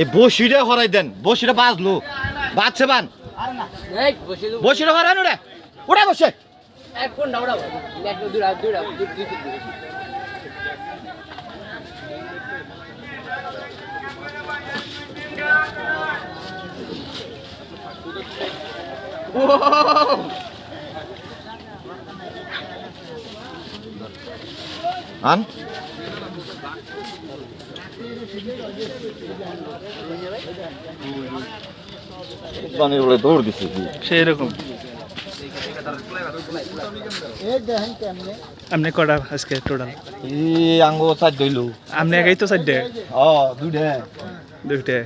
এই বসিটা হরাই দেন বসিটা বাজলো। বাজছে বান। বসিটা হরান ওরে ওরে বসে। এক আন। মানে বলে দৌড় দিছে। সেই রকম আপনি কটা আজকে টোটাল এই আঙ্গো সাইড দইলো আপনি একাই তো দে ও দুইটা দুইটা